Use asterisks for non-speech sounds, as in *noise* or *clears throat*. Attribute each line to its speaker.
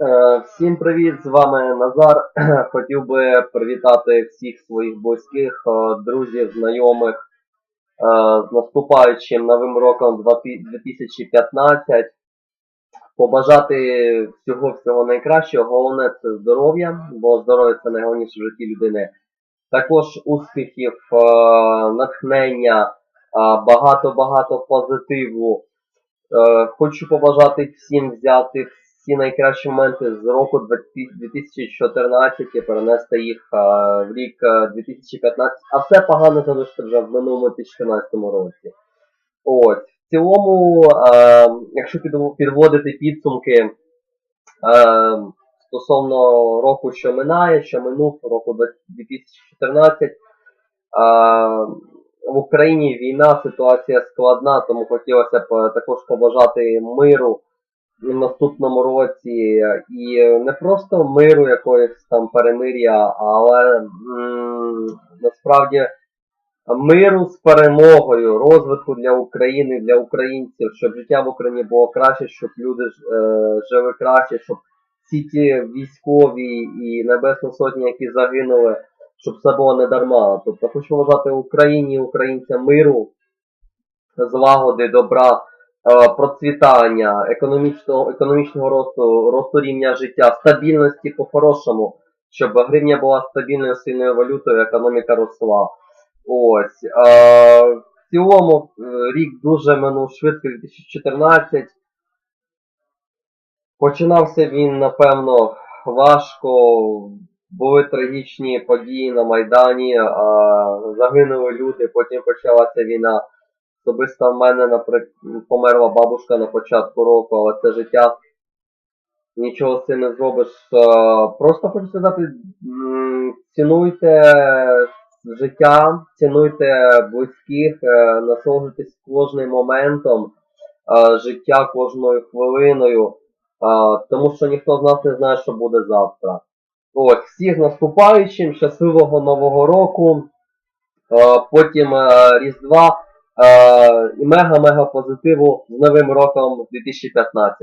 Speaker 1: Е, Всім привіт, з вами Назар. *clears throat* Хотів би привітати всіх своїх близьких, е, друзів, знайомих е, з наступаючим новим роком 2015. Побажати всього всього найкращого. Головне це здоров'я, бо здоров'я це найголовніше в житті людини. Також успіхів, натхнення, багато-багато позитиву. Хочу побажати всім взяти всі найкращі моменти з року 2014 і перенести їх е, в рік е, 2015, а все погано залишити вже в минулому 2014 році. Ось. В цілому, е, якщо підводити підсумки е, стосовно року, що минає, що минув, року 2014, е, в Україні війна, ситуація складна, тому хотілося б е, також побажати миру наступному році і не просто миру якоїсь там перемир'я, але м, насправді миру з перемогою, розвитку для України, для українців, щоб життя в Україні було краще, щоб люди е, жили краще, щоб всі ті військові і Небесні Сотні, які загинули, щоб все було не дарма. Тобто хочу вважати Україні, українцям миру, злагоди, добра, процвітання, економічного, економічного росту, росту рівня життя, стабільності по-хорошому, щоб гривня була стабільною сильною валютою, економіка росла. Ось. Е, в цілому е, рік дуже минув швидко 2014. Починався він, напевно, важко. Були трагічні події на Майдані, загинули люди, потім почалася війна. Особисто в мене, наприклад, померла бабушка на початку року, але це життя. Нічого з цим не зробиш. Е, Просто хочу сказати, цінуйте життя, цінуйте близьких, е, насолоджуйтесь кожним моментом е, життя, кожною хвилиною, тому що ніхто з нас не знає, що буде завтра. Ось, всіх наступаючим, щасливого нового року, потім Різдва і мега-мега позитиву з Новим роком 2015.